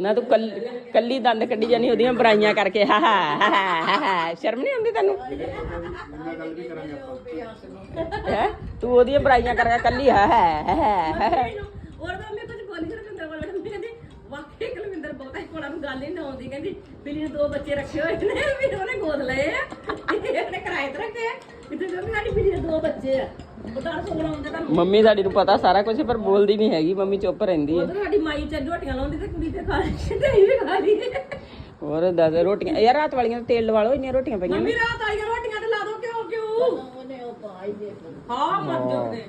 ਨਾ ਤੂੰ ਕੱਲ- ਕੱਲੀ ਦੰਦ ਕੱਢੀ ਜਾਨੀ ਉਹਦੀਆਂ ਬੁਰਾਈਆਂ ਕਰਕੇ। ਹਾ ਹਾ ਹਾ ਹਾ, ਹਾ ਹਾ। ਸ਼ਰਮ ਨਹੀਂ ਆਉਂਦੀ ਤੈਨੂੰ? ਹੈ? ਤੂੰ ਉਹਦੀਆਂ ਬੁਰਾਈਆਂ ਕਰਕੇ ਕੱਲੀ ਹਾ ਹਾ ਹਾ ਹਾ, ਹਾ। ਔਰ ਤਾਂ ਮੈਂ ਕੁਝ ਬੋਲੀ ਰਵਿੰਦਰ ਕੋਲ। ਬੈਠੀ ਕਹਿੰਦੀ ਵਾਕਈ ਕੁਲਵਿੰਦਰ ਬਹੁਤ ਹੈ ਕੋਲਾਂ ਨੂੰ ਗੱਲ ਹੀ ਨਾ ਆਉਂਦੀ। ਕਹਿੰਦੀ ਬਿੱਲੀ ਨੇ ਦੋ ਬੱਚੇ ਰੱਖੇ ਹੋਏ ਨੇ ਵੀ ਉਹਨੇ ਗੋਦ ਲਏ ਆ। ਉਹਨੇ ਕਿਰਾਏ ਤੇ ਰੱਖੇ ਆ। ਕਿਤੇ ਕਹਿੰਦੀ ਸਾਡੀ ਬਿੱਲੀ ਦੇ ਦੋ ਬੱਚੇ ਆ। ਮੰਮੀ ਸਾਡੀ ਨੂੰ ਪਤਾ ਸਾਰਾ ਕੁਝ ਪਰ ਬੋਲਦੀ ਨਹੀਂ ਹੈਗੀ ਮੰਮੀ ਚੁੱਪ ਰਹਿੰਦੀ ਹੈ। ਸਾਡੀ ਮਾਈ ਚੱਲ ਰੋਟੀਆਂ ਲਾਉਂਦੀ ਤੇ ਕੁੜੀ ਤੇ ਖਾ ਲਈ ਤੇ ਅਸੀਂ ਵੀ ਖਾ ਲਈ ਹੋਰ ਦੱਸ ਰੋਟੀਆਂ ਯਾਰ ਰਾਤ ਵਾਲੀਆਂ ਤੇਲ ਲਵਾ ਲਓ ਇੰਨੀਆਂ ਰੋਟੀਆਂ ਪਈਆਂ ਮੰਮੀ ਰਾਤ ਆਈ ਰੋਟੀਆਂ ਤੇ ਲਾ ਦੋ ਕਿਉਂ ਕਿਉਂ? ਉਹਨੇ ਉਹ ਪਾਈ ਦੇ ਹਾਂ ਮਰ ਜੋਗਦੇ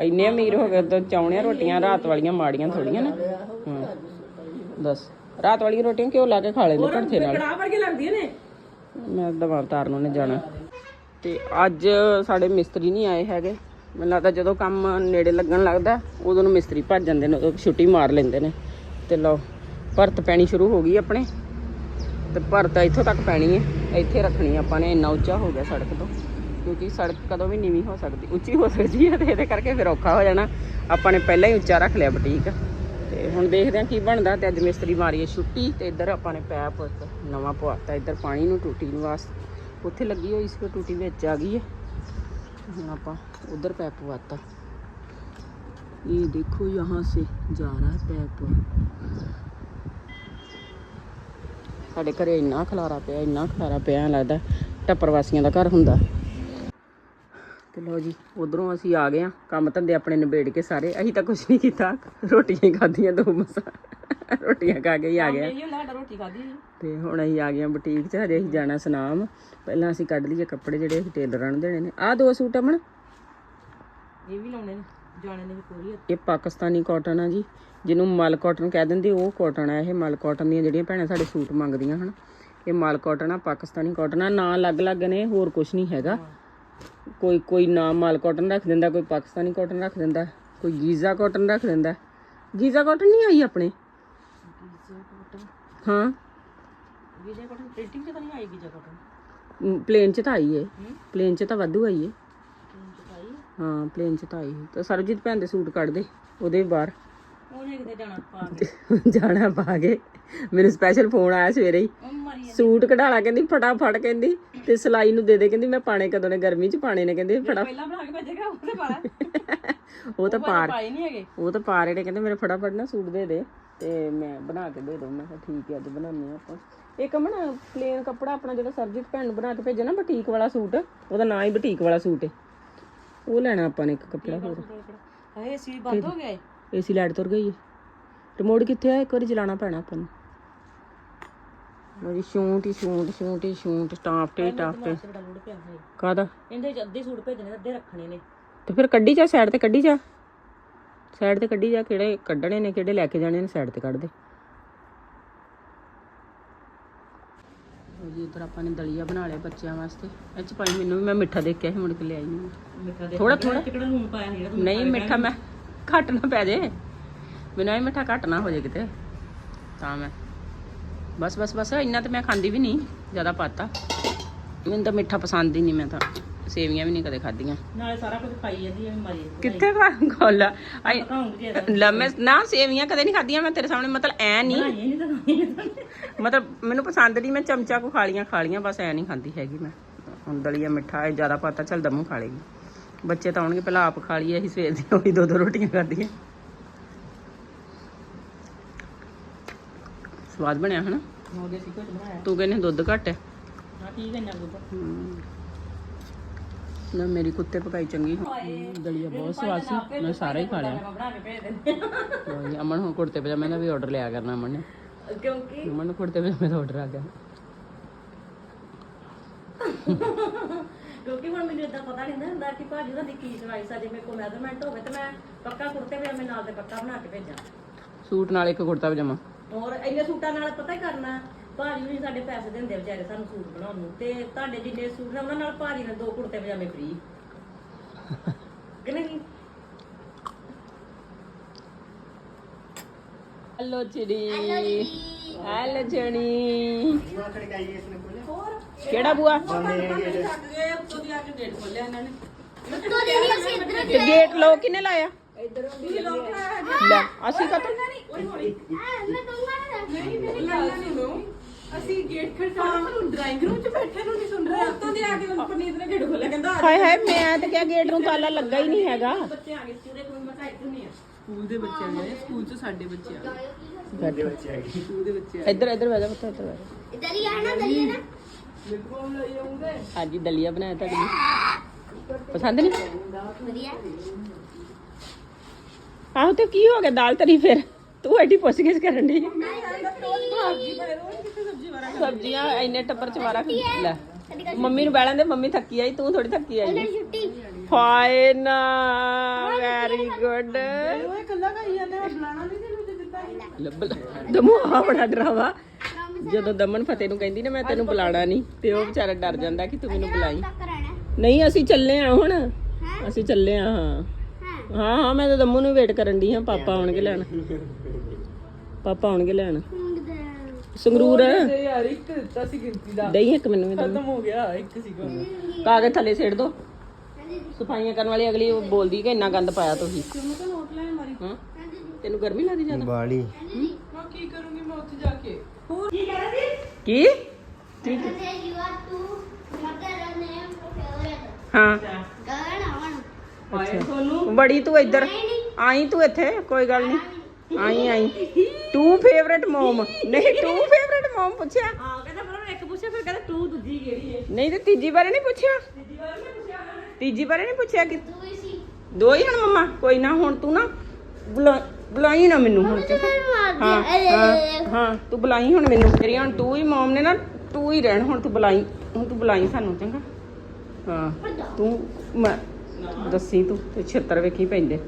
ਇੰਨੇ ਅਮੀਰ ਹੋ ਗਏ ਤਾਂ ਚਾਉਣੀਆਂ ਰੋਟੀਆਂ ਰਾਤ ਵਾਲੀਆਂ ਮਾੜੀਆਂ ਥੋੜੀਆਂ ਨਾ। ਦੱਸ ਰਾਤ ਵਾਲੀਆਂ ਰੋਟੀਆਂ ਕਿਉਂ ਲਾ ਕੇ ਖਾ ਲੈਂਦੇ ਭੜਥੇ ਨਾਲ? ਕੜਾ ਵਰਗੇ ਲੱਗਦੀਆਂ ਨੇ। ਮੈਂ ਦਵਾ ਤਾਰਨ ਨੇ ਜਾਣਾ। ਤੇ ਅੱਜ ਸਾਡੇ ਮਿਸਤਰੀ ਨਹੀਂ ਆਏ ਹੈਗੇ। ਮੈਨੂੰ ਲੱਗਦਾ ਜਦੋਂ ਕੰਮ ਨੇੜੇ ਲੱਗਣ ਲੱਗਦਾ, ਉਦੋਂ ਨੂੰ ਮਿਸਤਰੀ ਭੱਜ ਜਾਂਦੇ ਨੇ, ਉਦੋਂ ਛੁੱਟੀ ਮਾਰ ਲੈਂਦੇ ਨੇ। ਤੇ ਲਓ, ਭਰਤ ਪੈਣੀ ਸ਼ੁਰੂ ਹੋ ਗਈ ਆਪਣੇ। ਤੇ ਭਰਤ ਇੱਥੋਂ ਤੱਕ ਪੈਣੀ ਹੈ। ਇੱਥੇ ਰੱਖਣੀ ਆਪਾਂ ਨੇ, ਇੰਨਾ ਉੱਚਾ ਹੋ ਗਿਆ ਸੜਕ ਤੋਂ। ਕਿਉਂਕਿ ਸੜਕ ਕਦੋਂ ਵੀ ਨੀਵੀਂ ਹੋ ਸਕਦੀ, ਉੱਚੀ ਹੋ ਸਕਦੀ ਹੈ ਤੇ ਇਹਦੇ ਕਰਕੇ ਫਿਰ ਔਖਾ ਹੋ ਜਾਣਾ। ਆਪਾਂ ਨੇ ਪਹਿਲਾਂ ਹੀ ਉੱਚਾ ਰੱਖ ਲਿਆ ਬੁਟੀਕ। ਤੇ ਹੁਣ ਦੇਖਦੇ ਹਾਂ ਕੀ ਬਣਦਾ। ਤੇ ਅੱਜ ਮਿਸਤਰੀ ਮਾਰੀਏ ਛੁੱਟੀ ਤੇ ਇੱਧਰ ਆਪਾਂ ਨੇ ਪੈਪ ਇੱਕ ਨਵਾਂ ਪਵਾਤਾ ਇੱਧਰ ਪਾਣੀ ਨੂੰ ਟੂਟੀ ਨੂੰ ਵਾਸਤੇ ਉੱਥੇ ਲੱਗੀ ਹੋਈ ਸੀ ਫਿਰ ਟੂਟੀ ਵਿੱਚ ਆ ਗਈ ਹੈ ਹੁਣ ਆਪਾਂ ਉਧਰ ਪੈਪ ਪਵਾਤਾ ये देखो यहाँ से जा रहा है पैप ਸਾਡੇ ਘਰੇ ਇੰਨਾ ਖਲਾਰਾ ਪਿਆ ਇੰਨਾ ਖਲਾਰਾ ਪਿਆ ਐਂ ਲੱਗਦਾ ਟੱਪਰ ਵਾਸੀਆਂ ਦਾ ਘਰ ਹੁੰਦਾ ਤੇ ਲੋ ਜੀ ਉਧਰੋਂ ਅਸੀਂ ਆ ਗਏ ਆ ਕੰਮ ਧੰਦੇ ਆਪਣੇ ਨਿਬੇੜ ਕੇ ਸਾਰੇ ਅਸੀਂ ਤਾਂ ਕੁਝ ਨਹੀਂ ਕੀਤਾ ਰੋਟੀਆਂ ਹੀ ਖਾਧੀਆਂ ਦੋ ਮਸਾ ਰੋਟੀਆਂ ਖਾ ਕੇ ਹੀ ਆ ਗਏ ਆ। ਇਹ ਲਾਡਾ ਰੋਟੀ ਖਾਦੀ ਤੇ ਹੁਣ ਅਸੀਂ ਆ ਗਏ ਆ ਬੁਟੀਕ 'ਚ ਹਜੇ ਅਸੀਂ ਜਾਣਾ ਸੁਨਾਮ। ਪਹਿਲਾਂ ਅਸੀਂ ਕੱਢ ਲਈਏ ਕੱਪੜੇ ਜਿਹੜੇ ਅਸੀਂ ਟੇਲਰਾਂ ਨੂੰ ਦੇਣੇ ਨੇ। ਆਹ ਦੋ ਸੂਟ ਅਮਨ। ਇਹ ਵੀ ਲਾਉਣੇ ਨੇ ਜਾਣੇ ਨੇ ਪੂਰੀ ਇਹ ਪਾਕਿਸਤਾਨੀ ਕਾਟਨ ਆ ਜੀ ਜਿਹਨੂੰ ਮਲ ਕਾਟਨ ਕਹਿ ਦਿੰਦੇ ਉਹ ਕਾਟਨ ਆ ਇਹ ਮਲ ਕਾਟਨ ਦੀਆਂ ਜਿਹੜੀਆਂ ਭੈਣਾਂ ਸਾਡੇ ਸੂਟ ਮੰਗਦੀਆਂ ਹਨ। ਇਹ ਮਲ ਕਾਟਨ ਆ ਪਾਕਿਸਤਾਨੀ ਕਾਟਨ ਆ ਨਾਂ ਅਲੱਗ-ਅਲੱਗ ਨੇ ਹੋਰ ਕੁਝ ਨਹੀਂ ਹੈਗਾ। ਕੋਈ ਕੋਈ ਨਾਮ ਮਲ ਕਾਟਨ ਰੱਖ ਦਿੰਦਾ ਕੋਈ ਪਾਕਿਸਤਾਨੀ ਕਾਟਨ ਰੱਖ ਦਿੰਦਾ ਕੋਈ ਗੀਜ਼ਾ ਕਾਟਨ ਰੱਖ ਦਿੰਦਾ। ਗੀਜ਼ਾ ਕਾਟਨ ਨਹੀਂ ਆਈ ਆਪਣੇ? ਹਾਂ। ਵਿਜੇ ਕੋਟਨ ਪ੍ਰਿੰਟਿੰਗ ਤੇ ਤਾਂ ਨਹੀਂ ਆਏਗੀ ਜਗ੍ਹਾ ਪਲੇਨ ਚ ਤਾਂ ਆਈ ਏ। ਪਲੇਨ ਚ ਤਾਂ ਵਾਧੂ ਆਈ ਏ। ਹਾਂ ਪਲੇਨ ਚ ਤਾਂ ਆਈ ਏ। ਤਾਂ ਸਰਬਜੀਤ ਭੈਣ ਦੇ ਸੂਟ ਕੱਢ ਦੇ ਉਹਦੇ ਵੀ ਬਾਹਰ ਉਹਨੇ ਕਿਤੇ ਜਾਣਾ ਪਾ ਕੇ। ਜਾਣਾ ਪਾ ਕੇ। ਮੈਨੂੰ ਸਪੈਸ਼ਲ ਫੋਨ ਆਇਆ ਸਵੇਰੇ ਹੀ। ਉਹ ਮਰੀ ਸੂਟ ਕਢਾਲਾ ਕਹਿੰਦੀ ਫਟਾਫਟ ਕਹਿੰਦੀ ਤੇ ਸਿਲਾਈ ਨੂੰ ਦੇ ਦੇ। ਕਹਿੰਦੀ ਮੈਂ ਪਾਣੇ ਕਦੋਂ ਨੇ? ਗਰਮੀ ਚ ਪਾਣੇ ਨੇ। ਕਹਿੰਦੀ ਫਟਾ ਪਹਿਲਾਂ ਬਣਾ ਕੇ ਭੇਜੇਗਾ ਉਹਦੇ ਪਾਲਾ ਉਹ ਤਾਂ ਪਾਰ ਪਾਏ ਨਹੀਂ ਹੈਗੇ। ਉਹ ਤਾਂ ਪਾਰ ਜਿਹੜੇ ਕਹਿੰਦੇ ਮੇਰੇ ਫਟਾਫਟ ਨਾ ਸੂਟ ਦੇ ਦੇ। ਤੇ ਮੈਂ ਬਣਾ ਕੇ ਦੇ ਦਊਂ ਮੈਂ ਕਿਹਾ ਠੀਕ ਹੈ ਅੱਜ ਬਣਾਉਂਦੇ ਆ ਆਪਾਂ। ਇੱਕ ਅਮਨ ਪਲੇਨ ਕੱਪੜਾ ਆਪਣਾ ਜਿਹੜਾ ਸਰਜੀਤ ਭੈਣ ਨੂੰ ਬਣਾ ਕੇ ਭੇਜਿਆ ਨਾ ਬੁਟੀਕ ਵਾਲਾ ਸੂਟ ਉਹਦਾ ਨਾਂ ਹੀ ਬੁਟੀਕ ਵਾਲਾ ਸੂਟ ਹੈ ਉਹ ਲੈਣਾ ਆਪਾਂ ਨੇ ਇੱਕ ਕੱਪੜਾ ਹੋਰ। ਹਏ ਸੀ ਬੰਦ ਹੋ ਗਿਆ ਏਸੀ ਲਾਈਟ ਤੁਰ ਗਈ ਹੈ ਰਿਮੋਟ ਕਿੱਥੇ ਆ? ਇੱਕ ਵਾਰੀ ਚਲਾਉਣਾ ਪੈਣਾ ਆਪਾਂ ਨੂੰ। ਜੀ ਸ਼ੂਟ ਹੀ ਸ਼ੂਟ ਸ਼ੂਟ ਹੀ ਸ਼ੂਟ ਸਟਾਫ ਤੇ ਟਾਪ ਤੇ। ਕਾਦਾ ਇਹਦੇ ਚ ਅੱਧੇ ਸੂਟ ਭੇਜਣੇ ਅੱਧੇ ਰੱਖਣੇ ਨੇ। ਤੇ ਫਿਰ ਕੱਢੀ ਜਾ ਸਾਈਡ ਤੇ ਕੱਢੀ ਜਾ। ਸਾਈਡ ਤੇ ਕੱਢੀ ਜਾ ਕਿਹੜੇ ਕੱਢਣੇ ਨੇ ਕਿਹੜੇ ਲੈ ਕੇ ਜਾਣੇ ਨੇ ਸਾਈਡ ਤੇ ਕੱਢ ਦੇ। ਜੀ ਇਧਰ ਆਪਾਂ ਨੇ ਦਲੀਆ ਬਣਾ ਲਿਆ ਬੱਚਿਆਂ ਵਾਸਤੇ। ਇਹ ਚ ਪਾਈ ਮੈਨੂੰ ਵੀ ਮੈਂ ਮਿੱਠਾ ਦੇਖ ਕੇ ਆਈ ਮੁੜ ਕੇ ਲਿਆਈ ਨਹੀਂ ਮਿੱਠਾ ਦੇ ਥੋੜਾ ਥੋੜਾ ਕਿਹੜਾ ਲੂਣ ਪਾਇਆ ਜਿਹੜਾ ਨਹੀਂ ਮਿੱਠਾ ਮੈਂ ਘੱਟ ਨਾ ਪੈ ਜੇ। ਮੈਨੂੰ ਇਹ ਮਿੱਠਾ ਘੱਟ ਨਾ ਹੋ ਜੇ ਕਿਤੇ। ਤਾਂ ਮੈਂ। ਬਸ ਬਸ ਬਸ ਇੰਨਾ ਤਾਂ ਮੈਂ ਖਾਂਦੀ ਵੀ ਨਹੀਂ ਜ਼ਿਆਦਾ ਪਾਤਾ। ਮੈਨੂੰ ਤਾਂ ਮਿੱਠਾ ਪਸੰਦ ਹੀ ਨਹੀਂ ਮੈਂ ਤਾਂ। ਸੇਵੀਆਂ ਵੀ ਨਹੀਂ ਕਦੇ ਖਾਧੀਆਂ। ਨਾਲੇ ਸਾਰਾ ਕੁਝ ਖਾਈ ਜਾਂਦੀ ਐ ਮਰੀ ਕਿੱਥੇ ਖਾ ਖੋਲਾ? ਆਈ ਖਾਉਂਗੀ ਲੰਮੇ ਨਾ ਸੇਵੀਆਂ ਕਦੇ ਨਹੀਂ ਖਾਧੀਆਂ ਮੈਂ ਤੇਰੇ ਸਾਹਮਣੇ ਮਤਲਬ ਐ ਨਹੀਂ। ਮਤਲਬ ਮੈਨੂੰ ਪਸੰਦ ਨਹੀਂ ਮੈਂ ਚਮਚਾ ਕੋ ਖਾ ਲੀਆਂ ਖਾ ਲੀਆਂ ਬਸ ਐ ਨਹੀਂ ਖਾਂਦੀ ਹੈਗੀ ਮੈਂ। ਹੁਣ ਦਲੀਆ ਮਿੱਠਾ ਇਹ ਜ਼ਿਆਦਾ ਪਾਤਾ ਚੱਲ ਦਮੂ ਖਾ ਲੇਗੀ ਬੱਚੇ ਤਾਂ ਆਉਣਗੇ ਪਹਿਲਾਂ ਆਪ ਖਾ ਲਈਏ ਅਸੀਂ ਸਵੇਰ ਦੀਆਂ ਉਹੀ ਦੋ ਦੋ ਰੋਟੀਆਂ ਖਾਧੀਆਂ। ਸਵਾਦ ਬਣਿਆ ਹਨਾ? ਤੂੰ ਕਹਿੰਦੇ ਦੁੱਧ ਘੱਟ ਹੈ। ਹਾਂ ਠੀਕ ਹੈ ਨਾ ਦੁੱਧ। ਨਾ ਮੇਰੀ ਕੁੱਤੇ ਪਕਾਈ ਚੰਗੀ ਦਲੀਆ ਬਹੁਤ ਸਵਾਦ ਸੀ। ਮੈਂ ਸਾਰਾ ਹੀ ਖਾ ਲਿਆ। ਬਣਾ ਕੇ ਭੇਜ ਦਿੰਦੇ ਜੀ, ਅਮਨ ਹੁਣ ਕੁੜਤੇ ਪਜਾਮੇ ਦਾ ਵੀ ਆਰਡਰ ਲਿਆ ਕਰਨਾ ਅਮਨ ਨੇ। ਕਿਉਂਕਿ ਅਮਨ ਨੂੰ ਕੁੜਤੇ ਪਜਾਮੇ ਦਾ ਆਰਡਰ ਆ ਗਿਆ। ਕਿਉਂਕਿ ਹੁਣ ਮੈਨੂੰ ਇਦਾਂ ਪਤਾ ਨਹੀਂ ਨਾ ਹੁੰਦਾ ਕਿ ਭਾਜੀ ਉਹਨਾਂ ਦੀ ਕੀ ਚੁਆਇਸ ਆ ਜੇ ਮੇਰੇ ਕੋਲ ਮੈਜ਼ਰਮੈਂਟ ਹੋਵੇ ਤੇ ਮੈਂ ਪੱਕਾ ਕੁੜਤੇ ਪਜਾਮੇ ਨਾਲ ਦੇ ਪੱਕਾ ਬਣਾ ਕੇ ਭੇਜਾਂ। ਸੂਟ ਨਾਲ ਇੱਕ ਕੁੜਤਾ ਪਜਾਮਾ। ਹੋਰ ਇੰਨੇ ਸੂਟਾਂ ਨਾਲ ਪਤਾ ਹੀ ਕਰਨਾ। ਭਾਜੀ ਵੀ ਸਾਡੇ ਪੈਸੇ ਦਿੰਦੇ ਵਿਚਾਰੇ ਸਾਨੂੰ ਸੂਟ ਬਣਾਉਣ ਨੂੰ। ਤੇ ਤੁਹਾਡੇ ਜਿੰਨੇ ਸੂਟ ਨੇ ਉਹਨਾਂ ਨਾਲ ਭਾਜੀ ਨੇ ਦੋ ਕੁੜਤੇ ਪਜਾਮੇ ਫ੍ਰੀ ਕਿ ਨਹੀਂ? ਹੈਲੋ ਚਿੜੀ ਹੈਲੋ ਜਣੀ ਕਿਹੜਾ ਬੂਆ? ਤੇ ਗੇਟ ਲੋ ਕਿਨੇ ਲਾਇਆ? ਤੁਸੀਂ ਲੋਕ ਲੈ ਅਸੀਂ ਕਾ ਮੈਂ ਦੂੰਗਾ ਨਾ ਨਹੀਂ ਗੱਲ ਸੁਣੋ। ਅਸੀਂ ਗੇਟ ਖੜਕਾਉਣਾ ਸਾਨੂੰ ਡਰਾਈਂਗ ਰੂਮ 'ਚ ਬੈਠੇ ਨੂੰ ਨਹੀਂ ਸੁਣ ਰਹੇ। ਉੱਤੋਂ ਦੀ ਆ ਕੇ ਪਰਨੀਤ ਨੇ ਗੇਟ ਖੋਲਿਆ ਕਹਿੰਦਾ ਆ ਹਾਏ ਹਾਏ ਮੈਂ ਤਾਂ ਕਿਹਾ ਗੇਟ ਨੂੰ ਤਾਲਾ ਲੱਗਾ ਹੀ ਨਹੀਂ ਹੈਗਾ। ਬੱਚੇ ਆ ਗਏ ਪੂਰੇ ਕੋਈ ਮਸਾ ਇੱਧਰ ਨਹੀਂ ਆ। ਸਕੂਲ ਦੇ ਬੱਚੇ ਆ ਗਏ ਸਕੂਲ ਚ ਸਾਡੇ ਬੱਚੇ ਆ ਗਏ। ਸਕੂਲ ਦੇ ਬੱਚੇ ਇੱਧਰ ਇੱਧਰ ਬਹਿ ਜਾ ਪੁੱਤ ਇੱਧਰ ਬਹਿ ਜਾ। ਇਧਰ ਹੀ ਆਣਾ ਦਲੀਏ ਨਾ। ਅੱਜ ਦਲੀਆ ਬਣਾਇਆ ਤੁਹਾਡੇ ਲਈ। ਪਸੰਦ ਨਹੀਂ? ਵਧੀਆ। ਆਹੋ ਤੇ ਕੀ ਹੋ ਗਿਆ ਦਾਲ ਤਰੀ ਫਿਰ? ਤੂੰ ਐਡੀ ਪੁੱਛ ਕਰਨ ਦੀ ਸਬਜ਼ੀਆਂ ਇੰਨੇ ਟੱਬਰ ਚ ਵਾਰਾ ਲੈ। ਮੰਮੀ ਨੂੰ ਬੈਲਾਂ ਦੇ ਮੰਮੀ ਥੱਕੀ ਆਈ ਤੂੰ ਥੋੜੀ ਥੱਕੀ ਆਈ। ਛੁੱਟੀ। ਫਾਈਨ ਵੈਰੀ ਗੁੱਡ ਓਏ ਕੱਲਾ ਖਾਈ ਜਾਂਦੇ ਆ ਬੁਲਾਣਾ ਨਹੀਂ ਤੈਨੂੰ ਤੇ ਦਿੱਤਾ ਦਮੂ ਆ ਬੜਾ ਡਰਾਵਾ। ਜਦੋਂ ਦਮਨ ਫਤਿਹ ਨੂੰ ਕਹਿੰਦੀ ਨਾ ਮੈਂ ਤੈਨੂੰ ਬੁਲਾਣਾ ਨਹੀਂ ਤੇ ਉਹ ਵਿਚਾਰਾ ਡਰ ਜਾਂਦਾ ਕਿ ਤੂੰ ਮੈਨੂੰ ਬੁਲਾਈ। ਨਹੀਂ ਅਸੀਂ ਚੱਲੇ ਆ ਹੁਣ। ਅਸੀਂ ਚੱਲੇ ਆ ਹਾਂ। ਹਾਂ? ਹਾਂ ਹਾਂ ਮੈਂ ਤਾਂ ਦਮੂ ਨੂੰ ਵੇਟ ਕਰਨ ਦੀ ਹਾਂ ਪਾਪਾ ਆਉਣਗੇ ਲੈਣ। ਪਾਪਾ ਆਉਣਗੇ ਲੈਣ। ਸੰਗਰੂਰ ਤੇ ਯਾਰ ਇੱਕ ਦਿੱਤਾ ਸੀ ਗਿਣਤੀ ਦਾ। ਦਹੀਂ ਇੱਕ ਮੈਨੂੰ ਵੀ। ਖਤਮ ਹੋ ਗਿਆ ਇੱਕ ਸੀਗਾ ਕਾਗਜ਼ ਥੱਲੇ ਛੇੜ ਦੋ। ਸਫਾਈਆਂ ਕਰਨ ਵਾਲੀ ਅਗਲੀ ਉਹ ਬੋਲਦੀ ਕਿ ਇੰਨਾ ਗੰਦ ਪਾਇਆ ਤੁਸੀਂ। ਤੈਨੂੰ ਤਾਂ ਨੋਟ ਲੈ ਮਾਰੀ ਹਾਂ? ਤੈਨੂੰ ਗਰਮੀ ਲੱਗਦੀ ਜ਼ਿਆਦਾ? ਬਾਲੀ। ਮੈਂ ਕੀ ਕਰੂੰਗੀ ਮੈਂ ਉੱਥੇ ਜਾ ਕੇ? ਕੀ ਠੀਕ ਹਾਂ। ਆਵਣ ਅੱਛਾ। ਬੜੀ ਤੂੰ ਇੱਧਰ। ਆਈ ਤੂੰ ਇੱਥੇ ਕੋਈ ਗੱਲ ਨਹੀਂ। ਆਈ ਆਈ। Too favourite mum. ਨਹੀਂ ਟੂ ਫੇਵਰਟ ਮਮ ਪੁੱਛਿਆ। ਹਾਂ ਕਹਿੰਦਾ ਪਰ ਉਹਨੇ ਇੱਕ ਪੁੱਛਿਆ ਫਿਰ ਕਹਿੰਦਾ ਤੂੰ ਦੂਜੀ ਕਿਹੜੀ ਹੈ ਨਹੀਂ ਤੇ ਤੀਜੀ ਬਾਰੇ ਨਹੀਂ ਪੁੱਛਿਆ। ਤੀਜੀ ਬਾਰੇ ਨਹੀਂ ਪੁੱਛਿਆ ਕਿ ਤੂੰ ਹੀ ਸੀ। ਦੋ ਹੀ ਹਨ ਮਮਾ ਕੋਈ ਨਾ ਹੁਣ ਤੂੰ ਨਾ ਬੁਲਾ- ਬੁਲਾਈ ਨਾ ਮੈਨੂੰ ਹੁਣ ਤੇ। ਹਾਂ ਹਾਂ ਤੂੰ ਬੁਲਾਈ ਹੁਣ ਮੈਨੂੰ। ਮੇਰੀ ਹੁਣ ਤੂੰ ਹੀ ਮਮ ਨੇ ਨਾ ਤੂੰ ਹੀ ਰਹਿਣ ਹੁਣ ਤੂੰ ਬੁਲਾਈ ਹੁਣ ਤੂੰ ਬੁਲਾਈ ਸਾਨੂੰ ਚੰਗਾ। ਹਾਂ ਤੂੰ ਮੈਂ ਦੱਸੀ ਤੂੰ ਤੇ ਛਿੱਤਰ ਵੇਖੀ ਪੈਂਦੇ।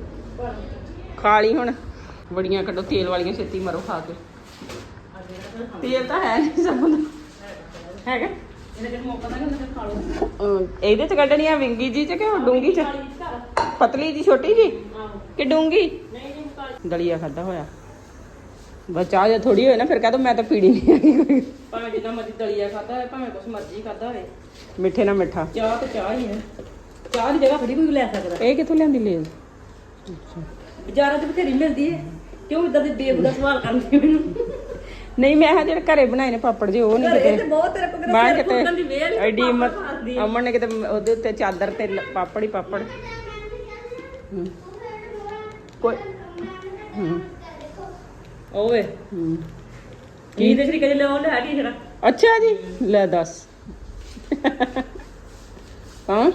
ਖਾ ਲਈ ਹੁਣ। ਬੜੀਆਂ ਕੱਢੋ ਤੇਲ ਵਾਲੀਆਂ ਛੇਤੀ ਮਰੋ ਖਾ ਕੇ। ਤੇਲ ਤਾਂ ਹੈ ਨਹੀਂ ਸਭ ਦਾ ਹੈਗਾ? ਇਹਦੇ ਚ ਕੱਢਣੀ ਆ ਵਿੰਗੀ ਜੀ ਚ ਕਿ ਡੂੰਗੀ ਚ? ਪਤਲੀ ਜੀ ਛੋਟੀ ਜੀ? ਕਿ ਡੂੰਗੀ? ਦਲੀਆ ਖਾਦਾ ਹੋਇਆ। ਬਸ ਚਾਹ ਜੇ ਥੋੜੀ ਹੋਏ ਨਾ ਫਿਰ ਕਹਦੋ ਮੈਂ ਤਾਂ ਪੀੜੀ ਨਹੀਂ ਹੈਗੀ ਕੋਈ। ਭਾਵੇਂ ਜਿੰਨਾ ਮਰਜ਼ੀ ਦਲੀਆ ਖਾਦਾ ਹੋਵੇ ਭਾਵੇਂ ਕੁਛ ਮਰਜ਼ੀ ਖਾਦਾ ਹੋਵੇ ਮਿੱਠੇ ਨਾਲ ਮਿੱਠਾ। ਚਾਹ ਤੇ ਚਾਹ ਹੀ ਹੈ। ਚਾਹ ਦੀ ਜਗ੍ਹਾ ਥੋੜੀ ਕੋਈ ਲੈ ਸਕਦਾ। ਇਹ ਕਿੱਥੋਂ ਲਿਆਂਦੀ ਲੇਜ਼ ਬਾਜ਼ਾਰਾਂ 'ਚ ਬਥੇਰੀ ਮਿਲਦੀ ਹੈ। ਕਿਉਂ ਇਦਾਂ ਦੇ ਬੇਬੂ ਦਾ ਸਵਾਲ ਕਰਦੀ ਮੈਨੂੰ? ਨਹੀਂ ਮੈਂ ਕਿਹਾ ਜਿਹੜੇ ਘਰੇ ਬਣਾਏ ਨੇ ਪਾਪੜ ਜੀ ਉਹ ਨਹੀਂ ਘਰੇ ਤੇ ਕਿਤੇ ਬਹੁਤ ਤੇਰੇ ਕੋਲ ਮੈਂ ਦੀ ਕਿਤੇ ਵੇਲ ਐਡੀ ਹਿੰਮਤ ਅਮਨ ਨੇ ਕਿਤੇ ਉਹਦੇ ਉੱਤੇ ਚਾਦਰ ਤੇ ਲ- ਪਾਪੜ ਹੀ ਪਾਪੜ। ਕੋਈ ਓਏ। ਕੀ ਦੇ ਸ਼ਰੀਕੇ ਲੈ ਆਉਂਦੇ ਹੈਗੀ ਜਿਹੜਾ ਅੱਛਾ ਜੀ ਲੈ ਦੱਸ। ਹਾਂ?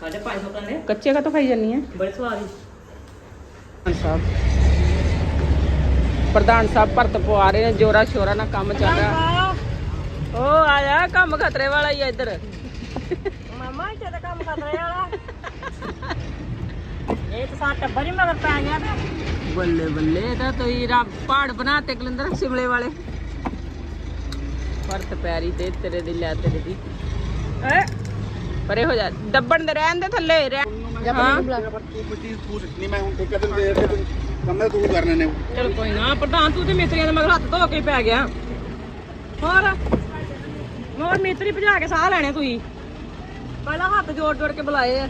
ਸਾਡੇ 500 ਕਰਨੇ ਕੱਚੇ ਕਾ ਖਾਈ ਜਾਨੀ ਹੈ ਬੜੇ ਸਵਾਦ ਹੀ। ਪ੍ਰਧਾਨ ਸਾਹਿਬ। ਪ੍ਰਧਾਨ ਸਾਹਿਬ ਭਰਤ ਪਵਾ ਰਹੇ ਨੇ ਜੋਰਾ ਸ਼ੋਰਾ ਨਾਲ ਕੰਮ ਚੱਲ ਰਿਹਾ। ਉਹ ਆਇਆ ਕੰਮ ਖਤਰੇ ਵਾਲਾ ਹੀ ਆ ਇੱਧਰ। ਮਾਮਾ ਇੱਥੇ ਤਾਂ ਕੰਮ ਰਿਹਾ ਵਾਲਾ। ਇਹ ਤਾਂ ਸਾਡਾ ਟੱਬਰ ਹੀ ਮਗਰ ਪੈ ਗਿਆ ਬੱਲੇ ਬੱਲੇ ਤਾਂ ਤੁਸੀਂ ਰੱਬ ਪਹਾੜ ਬਣਾਤੇ ਕਲਿੰਦਰ ਸ਼ਿਮਲੇ ਵਾਲੇ। ਭਰਤ ਪੈਰੀ ਤੇ ਤੇਰੇ ਦੀ ਲੈ ਤੇਰੇ ਦੀ। ਪਰੇ ਹੋ ਜਾ ਦੱਬਣ ਦੇ ਰਹਿਣ ਦੇ ਥੱਲੇ ਰਹਿ- ਹਾਂ। ਨਹੀਂ ਮੈਂ ਹੁਣ ਠੇਕਾ ਤੇ ਦੇ ਦੇ ਕੰਮ ਤਾਂ ਤੂੰ ਕਰਨੇ ਨੇ। ਚਲ ਕੋਈ ਨਾ ਪ੍ਰਧਾਨ ਤੂੰ ਤੇ ਮਿਸਤਰੀਆਂ ਦੇ ਮਗਰ ਹੱਥ ਧੋ ਕੇ ਹੀ ਪੈ ਗਿਆ। ਹੋਰ? ਹੋਰ ਮਿਸਤਰੀ ਭਜਾ ਕੇ ਸਾਹ ਲੈਣੇ ਤੁਸੀਂ। ਪਹਿਲਾਂ ਹੱਥ ਜੋੜ ਜੋੜ ਕੇ ਬੁਲਾਏ ਆ।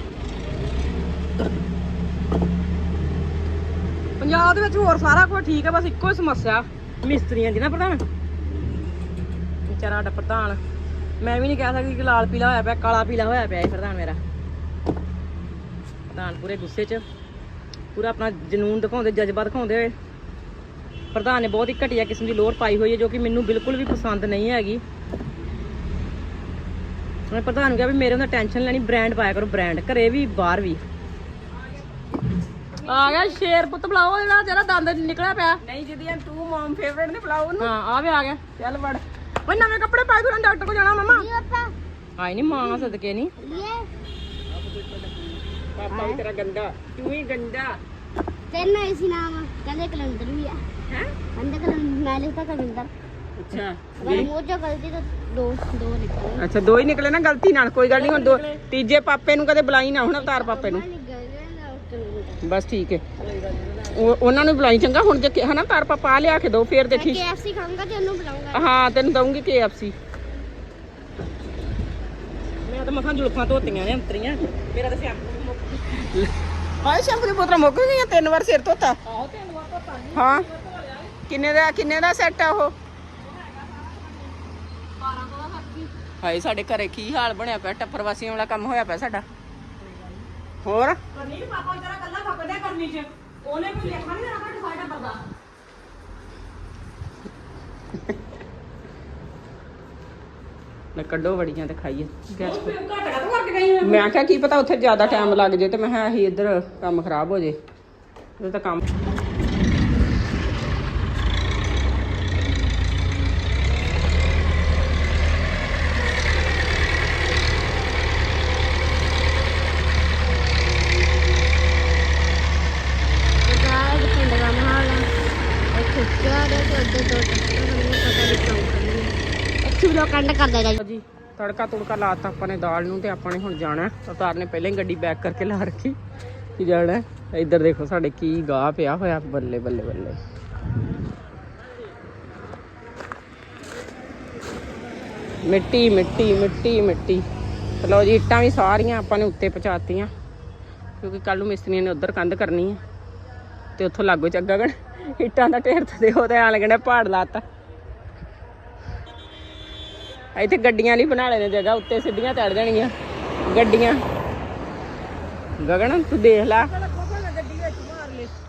ਪੰਜਾਬ ਦੇ ਵਿੱਚ ਹੋਰ ਸਾਰਾ ਕੁਝ ਠੀਕ ਹੈ ਬਸ ਇੱਕੋ ਹੀ ਸਮੱਸਿਆ। ਮਿਸਤਰੀਆਂ ਦੀ ਨਾ ਪ੍ਰਧਾਨ। ਵਿਚਾਰਾ ਸਾਡਾ ਪ੍ਰਧਾਨ। ਮੈਂ ਵੀ ਨਹੀਂ ਕਹਿ ਸਕਦੀ ਕਿ ਲਾਲ ਪੀਲਾ ਹੋਇਆ ਪਿਆ ਕਾਲਾ ਪੀਲਾ ਹੋਇਆ ਪਿਆ ਇਹ ਪ੍ਰਧਾਨ ਮੇਰਾ। ਪ੍ਰਧਾਨ ਪੂਰੇ ਗੁੱਸੇ 'ਚ। ਪੂਰਾ ਆਪਣਾ ਜਨੂਨ ਦਿਖਾਉਂਦੇ ਜਜ਼ਬਾ ਦਿਖਾਉਂਦੇ ਹੋਏ। ਪ੍ਰਧਾਨ ਨੇ ਬਹੁਤ ਹੀ ਘਟੀਆ ਕਿਸਮ ਦੀ ਲੋਰ ਪਾਈ ਹੋਈ ਹੈ ਜੋ ਕਿ ਮੈਨੂੰ ਬਿਲਕੁਲ ਵੀ ਪਸੰਦ ਨਹੀਂ ਹੈਗੀ। ਮੈਂ ਪ੍ਰਧਾਨ ਨੂੰ ਕਿਹਾ ਵੀ ਮੇਰੇ ਉਹਨਾਂ ਟੈਨਸ਼ਨ ਲੈਣੀ ਬ੍ਰਾਂਡ ਪਾਇਆ ਕਰੋ ਬ੍ਰਾਂਡ ਘਰੇ ਵੀ ਬਾਹਰ ਵੀ। ਆ ਗਿਆ ਸ਼ੇਰ ਪੁੱਤ ਬੁਲਾਓ ਜਿਹੜਾ ਜਿਹੜਾ ਦੰਦ ਨਿਕਲਿਆ ਪਿਆ। ਨਹੀਂ ਜਿਹਦੀਆਂ ਟੂ ਮਮ ਫੇਵਰਟ ਨੇ ਬੁਲਾਓ ਉਹਨੂੰ। ਹਾਂ ਆ ਵੀ ਆ ਗਿਆ। ਚੱਲ ਵੜ। ਓਏ ਨਵੇਂ ਕੱਪੜੇ ਪਾਏ ਤੂੰ ਡਾਕਟਰ ਕੋਲ ਜਾਣਾ ਮਮਾ। ਆਈ ਨਹੀਂ ਮਾਂ ਸਦਕੇ ਨਹੀਂ ਪਾਪਾ ਵੀ ਤੇਰਾ ਗੰਦਾ ਤੂੰ ਹੀ ਗੰਦਾ। ਤੇਰਾ ਇਸੀ ਨਾਮ ਕਹਿੰਦੇ ਕਲੰਦਰ ਵੀ ਆ। ਹੈ? ਕਹਿੰਦੇ ਕਲੰਦਰ ਮੈਂ ਲਿਖਤਾ ਕਲੰਦਰ ਅੱਛਾ ਅਗਰ ਮੋਜੋ ਗਲਤੀ ਤਾਂ ਦੋ ਦੋ ਨਿਕਲੇ। ਅੱਛਾ ਦੋ ਹੀ ਨਿਕਲੇ ਨਾ ਗਲਤੀ ਨਾਲ। ਕੋਈ ਗੱਲ ਨਹੀਂ ਹੁਣ ਦੋ ਤੀਜੇ ਪਾਪੇ ਨੂੰ ਕਦੇ ਬੁਲਾਈ ਨਾ ਹੁਣ ਅਵਤਾਰ ਪਾਪੇ ਨੂੰ। ਬਸ ਠੀਕ ਹੈ ਉਹ- ਉਹਨਾਂ ਨੂੰ ਬੁਲਾਈ ਚੰਗਾ ਹੁਣ ਜੇ ਕਿ- ਹਨਾ ਤਾਰ ਪਾਪਾ ਆ ਲਿਆ ਕੇ ਦੋ ਫੇਰ ਦੇਖੀ KFC ਖਾਊਂਗਾ ਤੇ ਉਹਨੂੰ ਬੁਲਾਉਂਗਾ ਹਾਂ ਤੈਨੂੰ ਦਊਂਗੀ KFC ਮੈਂ ਤਾਂ ਮਸਾਂ ਜੁਲਫਾਂ ਧੋਤੀਆਂ ਨੇ ਅੰਤਰੀਆਂ। ਮੇਰਾ ਤਾਂ ਸਿਆਪਾ। ਹਾਏ ਸ਼ੈਂਪੂ ਦੀ ਬੋਤਲਾਂ ਮੁੱਕ ਗਈਆਂ ਤਿੰਨ ਵਾਰ ਸਿਰ ਧੋਤਾ। ਆਹੋ ਤਿੰਨ ਵਾਰ ਤਾਂ ਪਾਣੀ ਹਾਂ। ਕਿੰਨੇ ਦਾ ਕਿੰਨੇ ਦਾ ਸੈੱਟ ਆ ਉਹ? 12 ਦਾ ਹੱਥੀ ਹਾਏ ਸਾਡੇ ਘਰੇ ਕੀ ਹਾਲ ਬਣਿਆ ਪਿਆ ਟੱਪਰ ਵਾਸੀਆਂ ਵਾਲਾ ਕੰਮ ਹੋਇਆ ਪਿਆ ਸਾਡਾ। ਹੋਰ? ਕਰਨੀ ਨੀ ਪਾਪਾ ਤੇਰਾ ਕੱਲਾ ਖੱਪਦੇ ਕਰਨੀ ਚ। ਉਹਨੇ ਕੋਈ ਦੇਖਣਾ ਨਹੀਂ ਘੱਟ ਸਾਡਾ ਪਰਦਾ। ਲੈ ਕੱਢੋ ਵੜੀਆਂ ਤੇ ਖਾਈਏ। ਗੈਸ ਉਹ ਘੱਟ ਘੱਟ ਕਰਕੇ ਗਈ ਮੈਂ ਮੈਂ ਕਿਹਾ ਕੀ ਪਤਾ ਉੱਥੇ ਜ਼ਿਆਦਾ ਟਾਈਮ ਲੱਗ ਜੇ ਤੇ ਮੈਂ ਕਿਹਾ ਅਸੀਂ ਇੱਧਰ ਕੰਮ ਖਰਾਬ ਹੋ ਜੇ। ਇਹ ਤਾਂ ਕੰਮ ਗਾਇਦ ਪਿੰਡ ਦਾ ਮਾਹੌਲ ਹੈ ਇੱਥੇ ਚਾਰ ਹੈ ਤੇ ਉੱਧਰ ਦੋ ਟੱਕਰ ਮੈਨੂੰ ਪਤਾ ਨਹੀਂ ਕਿਉਂ ਕਰਨੀ ਇੱਥੇ ਲੋਕ ਕੰਡ ਜੀ। ਤੜਕਾ ਤੁੜਕਾ ਲਾਤਾ ਆਪਾਂ ਨੇ ਦਾਲ ਨੂੰ ਤੇ ਆਪਾਂ ਨੇ ਹੁਣ ਜਾਣਾ ਹੈ। ਅਵਤਾਰ ਨੇ ਪਹਿਲਾਂ ਹੀ ਗੱਡੀ ਬੈਕ ਕਰਕੇ ਲਾ ਰੱਖੀ ਕੀ ਜਾਣਾ ਇੱਧਰ ਦੇਖੋ ਸਾਡੇ ਕੀ ਗਾਹ ਪਿਆ ਹੋਇਆ, ਬੱਲੇ ਬੱਲੇ ਬੱਲੇ। ਮਿੱਟੀ ਮਿੱਟੀ ਮਿੱਟੀ ਮਿੱਟੀ। ਲਓ ਜੀ, ਇੱਟਾਂ ਵੀ ਸਾਰੀਆਂ ਆਪਾਂ ਨੇ ਉੱਤੇ ਪਹੁੰਚਾਤੀਆਂ। ਕਿਉਂਕਿ ਕੱਲ ਨੂੰ ਮਿਸਤਰੀਆਂ ਨੇ ਉੱਧਰ ਕੰਧ ਕਰਨੀ ਹੈ। ਤੇ ਉੱਥੋਂ ਲਾਗੋ ਚੱਗਾ ਗਣ ਇੱਟਾਂ ਦਾ ਢੇਰ ਤੇ ਦੇਖੋ ਤੇ ਆਣ ਲੱਗਣਾ ਪਹਾੜ ਲਾਤਾ। ਇੱਥੇ ਗੱਡੀਆਂ ਲਈ ਬਣਾ ਲੈਣੇ ਜਗ੍ਹਾ ਉੱਤੇ ਸਿੱਧੀਆਂ ਚੜ ਜਾਣਗੀਆਂ। ਗੱਡੀਆਂ। ਗਗਨ ਤੂੰ ਦੇਖ ਲੈ।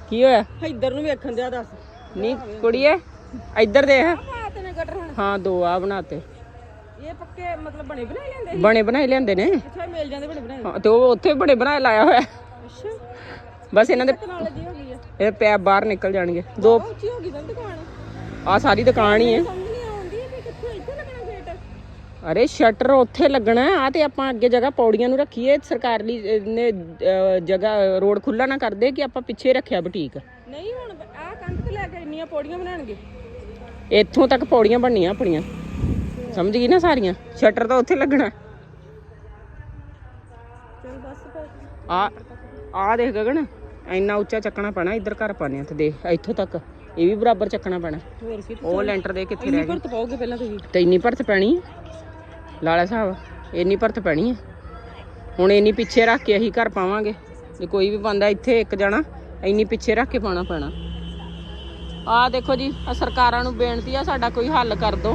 ਕੀ ਹੋਇਆ? ਇੱਧਰ ਨੂੰ ਵੇਖਣ ਦਿਆ ਦੱਸ। ਨਹੀਂ ਕੁੜੀਏ ਇੱਧਰ ਦੇਖ। ਹਾਂ ਦੋ ਆ ਬਣਾਤੇ ਇਹ ਪੱਕੇ ਮਤਲਬ ਬਣੇ ਬਣਾਏ ਲੈਂਦੇ ਬਣੇ ਬਣਾਏ ਲਿਆਂਦੇ ਨੇ। ਅੱਛਾ ਮਿਲ ਜਾਂਦੇ ਬਣੇ ਬਣਾਏ। ਹਾਂ, ਤੇ ਉਹ ਉੱਥੇ ਬਣੇ ਬਣਾਏ ਲਾਇਆ ਹੋਇਆ। ਅੱਛਾ। ਬਸ ਇਹਨਾਂ ਦੇ ਇਹ ਪੈਪ ਬਾਹਰ ਨਿਕਲ ਜਾਣਗੇ। ਦੋ ਬਹੁਤ ਉੱਚੀ ਹੋ ਗਈ ਤਾਂ ਦੁਕਾਨ। ਆ ਸਾਰੀ ਦੁਕਾਨ ਹੀ ਹੈ ਸਮਝ ਨਹੀਂ ਆਉਂਦੀ ਕਿ ਕਿੱਥੇ ਇੱਥੇ ਲੱਗਣਾ ਗੇਟ ਅਰੇ ਸ਼ਟਰ ਉੱਥੇ ਲੱਗਣਾ ਆ ਤੇ ਆਪਾਂ ਅੱਗੇ ਜਗ੍ਹਾ ਪੌੜੀਆਂ ਨੂੰ ਰੱਖੀਏ ਸਰਕਾਰ ਲਈ ਨੇ ਜਗ੍ਹਾ ਰੋਡ ਖੁੱਲਾ ਨਾ ਕਰਦੇ ਕਿ ਆਪਾਂ ਪਿੱਛੇ ਰੱਖਿਆ ਬੁਟੀਕ। ਨਹੀਂ ਹੁਣ ਆਹ ਕੰਧ ਤੇ ਲੈ ਕੇ ਇੰਨੀਆਂ ਪੌੜੀਆਂ ਬਣਾਣਗੇ ਇੱਥੋਂ ਤੱਕ ਪੌੜੀਆਂ ਬਣਨੀਆਂ ਆਪਣੀਆਂ। ਸਮਝ ਗਈ ਨਾ ਸਾਰੀਆਂ? ਸ਼ਟਰ ਤਾਂ ਉੱਥੇ ਲੱਗਣਾ ਚਲ ਬਸ ਫਿਰ। ਆ ਆ ਦੇਖ ਗਗਨ ਇੰਨਾ ਉੱਚਾ ਚੱਕਣਾ ਪੈਣਾ ਇੱਧਰ ਘਰ ਪਾਣੇ ਤੇ ਦੇਖ ਇੱਥੋਂ ਤੱਕ। ਇਹ ਵੀ ਬਰਾਬਰ ਚੱਕਣਾ ਪੈਣਾ। ਹੋਰ ਕੀ ਉਹ ਲੈਂਟਰ ਦੇ ਕਿੱਥੇ ਰਹਿ ਗਏ ਭਰਤ ਪਾਓਗੇ ਪਹਿਲਾਂ ਤੁਸੀਂ। ਤੇ ਇੰਨੀ ਭਰਤ ਪੈਣੀ? ਲਾਲਾ ਸਾਹਿਬ, ਇੰਨੀ ਭਰਤ ਪੈਣੀ ਹੈ ਹੁਣ ਇੰਨੀ ਪਿੱਛੇ ਰੱਖ ਕੇ ਅਸੀਂ ਘਰ ਪਾਵਾਂਗੇ। ਜੇ ਕੋਈ ਵੀ ਬੰਦਾ ਇੱਥੇ ਇੱਕ ਜਣਾ, ਇੰਨੀ ਪਿੱਛੇ ਰੱਖ ਕੇ ਪਾਉਣਾ ਪੈਣਾ। ਆ ਦੇਖੋ ਜੀ ਆ ਸਰਕਾਰਾਂ ਨੂੰ ਬੇਨਤੀ ਆ, ਸਾਡਾ ਕੋਈ ਹੱਲ ਕਰ ਦਿਓ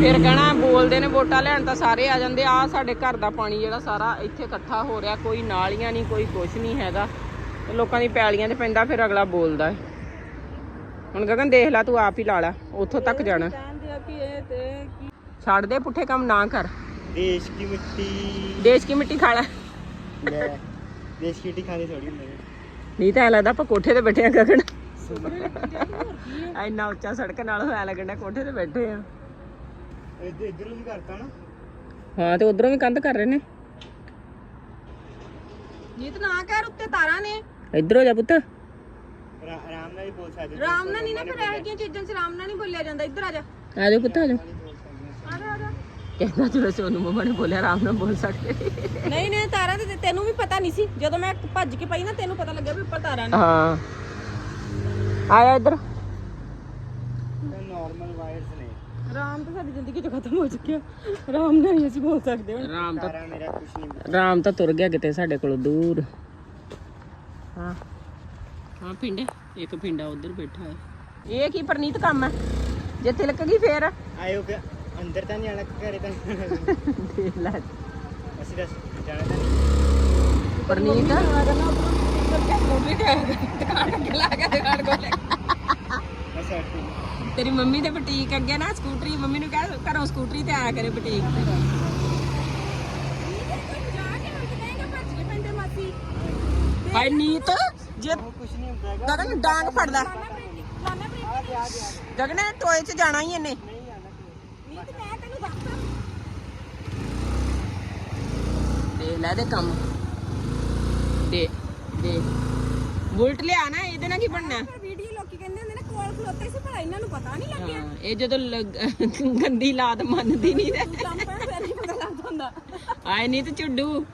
ਫਿਰ ਕਹਿਣਾ, ਬੋਲਦੇ ਨੇ ਵੋਟਾਂ ਲੈਣ ਤਾਂ ਸਾਰੇ ਆ ਜਾਂਦੇ। ਆ ਸਾਡੇ ਘਰ ਦਾ ਪਾਣੀ ਜਿਹੜਾ ਸਾਰਾ ਇੱਥੇ ਇਕੱਠਾ ਹੋ ਰਿਹਾ, ਕੋਈ ਨਾਲੀਆਂ ਨਹੀਂ ਕੋਈ ਕੁਛ ਨਹੀਂ ਹੈਗਾ। ਲੋਕਾਂ ਦੀ ਪੈਲੀਆਂ ਤੇ ਪੈਂਦਾ, ਫਿਰ ਅਗਲਾ ਬੋਲਦਾ ਹੈ ਹੁਣ ਗਗਨ ਦੇਖ ਲੈ, ਤੂੰ ਆਪ ਹੀ ਲਾ ਲਾ, ਉੱਥੋਂ ਤੱਕ ਜਾਣਾ। ਕਹਿੰਦੇ ਆ ਕਿ ਇਹ ਤੇ ਕੀ ਛੱਡ ਦੇ ਪੁੱਠੇ ਕੰਮ ਨਾ ਕਰ देश की मिट्टी ਦੇਸ਼ ਕੀ ਮਿੱਟੀ ਖਾ ਲੈ देश की मिट्टी खानी थोड़ी नहीं ਨਹੀਂ ਤਾਂ ਐ ਲੱਗਦਾ ਆਪਾਂ ਕੋਠੇ ਤੇ ਬੈਠੇ ਆ ਗਗਨ ਇੰਨਾ ਉੱਚਾ ਸੜਕ ਨਾਲ ਹੋਇਆ ਲੱਗਣਾ ਕੋਠੇ ਤੇ ਬੈਠੇ ਆ इधर भी करता ना ਹਾਂ ਤੇ ਉਧਰੋਂ ਵੀ ਕੰਧ ਕਰ ਰਹੇ ਨੇ ਜੀਤ ਨਾ ਕਹਿ ਉੱਤੇ ਤਾਰਾਂ ਨੇ ਇੱਧਰ ਹੋ ਜਾ ਪੁੱਤ आराम ਨਾਲ ਹੀ ਬੋਲ ਸਕਦੇ ਰਾਮ ਨਾਲ ਨਹੀਂ ਨਾ ਫਿਰ ਇਹੋ ਜਿਹੀਆਂ ਚੀਜ਼ਾਂ 'ਚ ਰਾਮ ਨਾਲ ਨਹੀਂ ਬੋਲਿਆ ਜਾਂਦਾ ਇੱਧਰ ਆ ਜਾ ਆ ਜਾ ਪੁੱਤ ਆ ਜਾ ਆ ਜਾ ਆ ਜਾ ਕਹਿੰਦਾ ਜਿਵੇਂ ਸੋਨੂੰ ਮਮਾ ਨੇ ਬੋਲਿਆ ਆਰਾਮ ਨਾਲ ਬੋਲ ਸਕਦੇ। ਨਹੀਂ ਨਹੀਂ ਤਾਰਾਂ ਤੇ ਤੈਨੂੰ ਵੀ ਪਤਾ ਨਹੀਂ ਸੀ। ਜਦੋਂ ਮੈਂ ਭੱਜ ਕੇ ਪਈ ਨਾ ਤੈਨੂੰ ਪਤਾ ਲੱਗਿਆ ਵੀ ਉੱਪਰ ਤਾਰਾਂ ਨੇ। ਹਾਂ। ਆਇਆ ਇੱਧਰ? ਨਾਰਮਲ ਵਾਇਰਸ ਨੇ। ਰਾਮ ਤਾਂ ਸਾਡੀ ਜ਼ਿੰਦਗੀ 'ਚ ਖਤਮ ਹੋ ਚੁੱਕਿਆ। ਰਾਮ ਨਾਲ ਹੀ ਅਸੀਂ ਬੋਲ ਸਕਦੇ ਹੁਣ। ਰਾਮ ਤਾਂ ਸਾਰਾ ਮੇਰਾ ਕੁਝ ਨਹੀਂ ਰਾਮ ਤਾਂ ਤੁਰ ਗਿਆ ਕਿਤੇ ਸਾਡੇ ਕੋਲੋਂ ਦੂਰ। ਹਾਂ। ਹਾਂ ਪਿੰਡ ਇੱਕ ਪਿੰਡਾ ਉਧਰ ਬੈਠਾ ਹੈ। ਇਹ ਕੀ ਪਰਨੀਤ ਕੰਮ ਹੈ? ਜੇ ਤਿਲਕ ਗਈ ਫੇਰ? ਆਇਓ ਕਿ ਅੰਦਰ ਤਾਂ ਨਹੀਂ ਆਣਾ ਘਰੇ ਤਾਂ ਨਹੀਂ ਆਉਣਾ। ਦੇਖ ਲੈ। ਅਸੀਂ ਤਾਂ ਜਾਣਾ ਤਾਂ ਨਹੀਂ। ਪਰਨੀਤ? ਬਸ ਅੱਠ ਤੇਰੀ ਮੰਮੀ ਦੇ ਬੁਟੀਕ ਅੱਗੇ ਨਾ ਸਕੂਟਰੀ ਮੰਮੀ ਨੂੰ ਕਹਿ ਘਰੋਂ ਸਕੂਟਰੀ ਤੇ ਆਇਆ ਕਰੇ ਬੁਟੀਕ। ਤੇ ਹਾਏ ਨੀਤ ਜੇ ਕੁਝ ਨਹੀਂ ਹੁੰਦਾ ਹੈਗਾ। ਗਗਨ ਡਾਂਗ ਫੜਦਾ। ਗਗਨ ਨੇ ਟੋਏ 'ਚ ਜਾਣਾ ਹੀ ਇਹਨੇ। ਦੇ ਲੈ ਦੇ ਕੰਮ। ਦੇ ਦੇ। ਬੁਲਟ ਲਿਆ ਨਾ ਇਹਦੇ ਨਾਲ ਕੀ ਬਣਨਾ? ਵੀਡੀਓ ਲੋਕੀ ਕਹਿੰਦੇ ਹੁੰਦੇ ਨੇ ਕੋਲ ਖਲੋਤੇ ਸੀ ਭਲਾ ਇਹਨਾਂ ਨੂੰ ਪਤਾ ਨਹੀਂ ਲੱਗਿਆ। ਹਾਂ, ਇਹ ਜਦੋਂ ਲੱਗ- ਗੰਦੀ ਲਾਦ ਮੰਨਦੀ ਨਹੀਂ ਤੇ। ਲੰਪਾਂ ਫਿਰ ਨਹੀਂ ਪਤਾ ਲੱਗਦਾ ਹੁੰਦਾ। ਆਏ ਨਹੀਂ ਤੇ ਚੁੱਡੂ